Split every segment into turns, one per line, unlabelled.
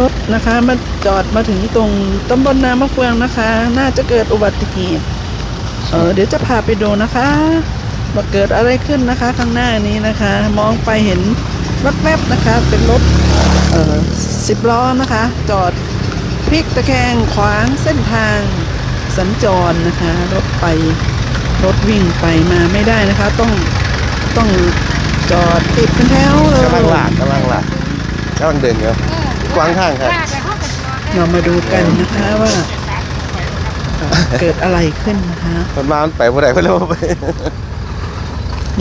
รถนะคะมาจอดมาถึงตรงตำบลนามะเฟืองนะคะ น่าจะเกิดอุบัติเหตุเออเดี๋ยวจะพาไปดูนะคะว่าเกิดอะไรขึ้นนะคะ ข้างหน้านี้นะคะ มองไปเห็นรถแวบนะคะ เป็นรถเออสิบล้อนะคะ จอดพลิกตะแคงขวางเส้นทางสัญจรนะคะ รถไปรถวิ่งไปมาไม่ได้นะคะ ต้องต้องจอดติดเป็นแถวเลย
กำลังหลากกำลังหลากกำลังเดินอยู่กวางข้างครับ
เรามาดูกันนะคะว่าเอ่อเกิดอะไรขึ้นนะคะ
มันมามันไปบ่ได้เพิ่นเลยบ่ไป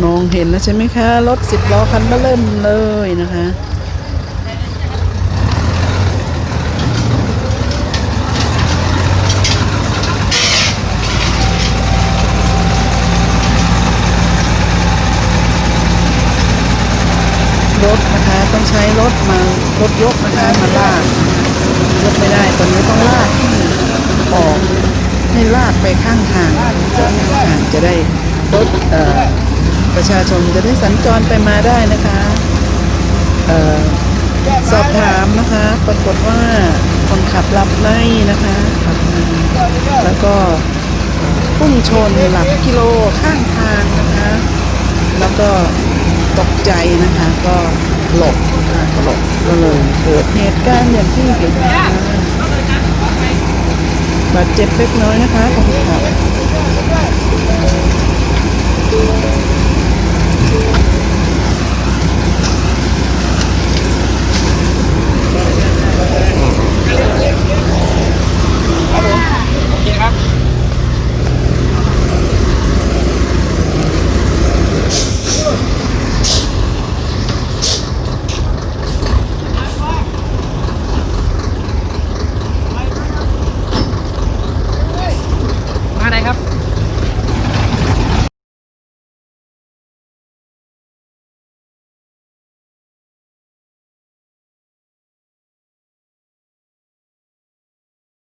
มองเห็นแล้วใช่ไหมคะ รถสิบล้อคันเบอร์เริ่มเลยนะคะ รถนะคะ ต้องใช้รถมารถยกนะคะมาลากยกไม่ได้ตอนนี้ต้องลากที่ออกให้ลากไปข้างทางจะข้างทางจะได้รถประชาชนจะได้สัญจรไปมาได้นะคะออสอบถามนะคะ ปรากฏว่าคนขับหลับในนะคะขับในแล้วก็พุ่งชนหลักกิโลข้างทางนะคะ แล้วก็ตกใจนะคะก็ หลบหลบก็เลยเกิดเหตุการณ์อย่างที่เห็นบาดเจ็บเล็กน้อยนะคะคนขับ